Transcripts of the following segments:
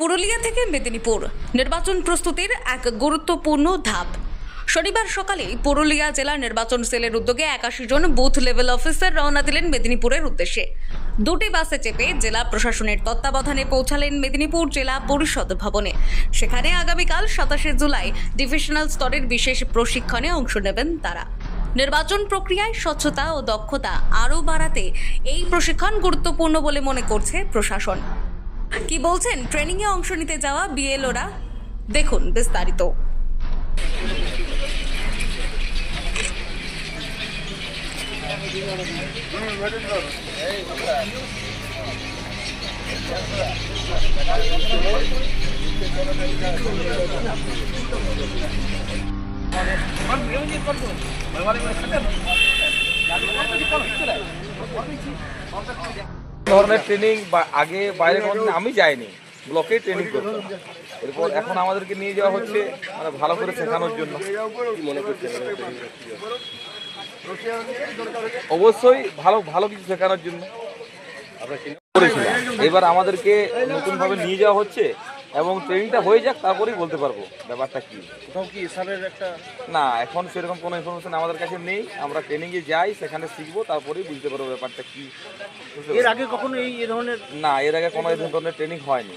পুরুলিয়া থেকে মেদিনীপুর। নির্বাচন প্রস্তুতির এক গুরুত্বপূর্ণ ধাপ। শনিবার সকালে পুরুলিয়া জেলা নির্বাচন সেলের উদ্যোগে একাশি জন বুথ লেভেল অফিসার রওনা দিলেন মেদিনীপুরের উদ্দেশ্যে। দুটি বাসে চেপে জেলা প্রশাসনের তত্ত্বাবধানে পৌঁছালেন মেদিনীপুর জেলা পরিষদ ভবনে। সেখানে আগামীকাল সাতাশে জুলাই ডিভিশনাল স্তরের বিশেষ প্রশিক্ষণে অংশ নেবেন তারা। নির্বাচন প্রক্রিয়ায় স্বচ্ছতা ও দক্ষতা আরও বাড়াতে এই প্রশিক্ষণ গুরুত্বপূর্ণ বলে মনে করছে প্রশাসন। কি বলছেন? ট্রেনিং এ অংশ নিতে যাওয়া বিএলওরা দেখুন বিস্তারিত। ধরনের ট্রেনিং আগে বাইরে আমি যাইনি ব্লকেই ট্রেনিং করতাম। এরপর এখন আমাদেরকে নিয়ে যাওয়া হচ্ছে মানে ভালো করে শেখানোর জন্য। অবশ্যই ভালো ভালো কিছু শেখানোর জন্য। এবার আমাদেরকে নতুনভাবে নিয়ে যাওয়া হচ্ছে। এবং ট্রেনিংটা হয়ে যাক তারপরেই বলতে পারব ব্যাপারটা কি। কোথাও কি এসআরের একটা না এখন সেরকম কোনো ইনফরমেশন আমাদের কাছে নেই। আমরা ট্রেনিংয়ে যাই সেখানে শিখব তারপরেই বুঝতে পারব ব্যাপারটা কি। এর আগে কখনো এই এ ধরনের না এর আগে কোনো এই ধরনের ট্রেনিং হয়নি।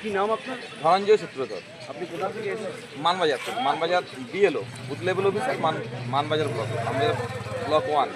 কি নাম আপনার? ধনঞ্জয় সূত্রধর। আপনি কোথা থেকে এসেছেন? মানবাজার থেকে। Manbazar BLO booth level officer মান Manbazar block Manbazar block one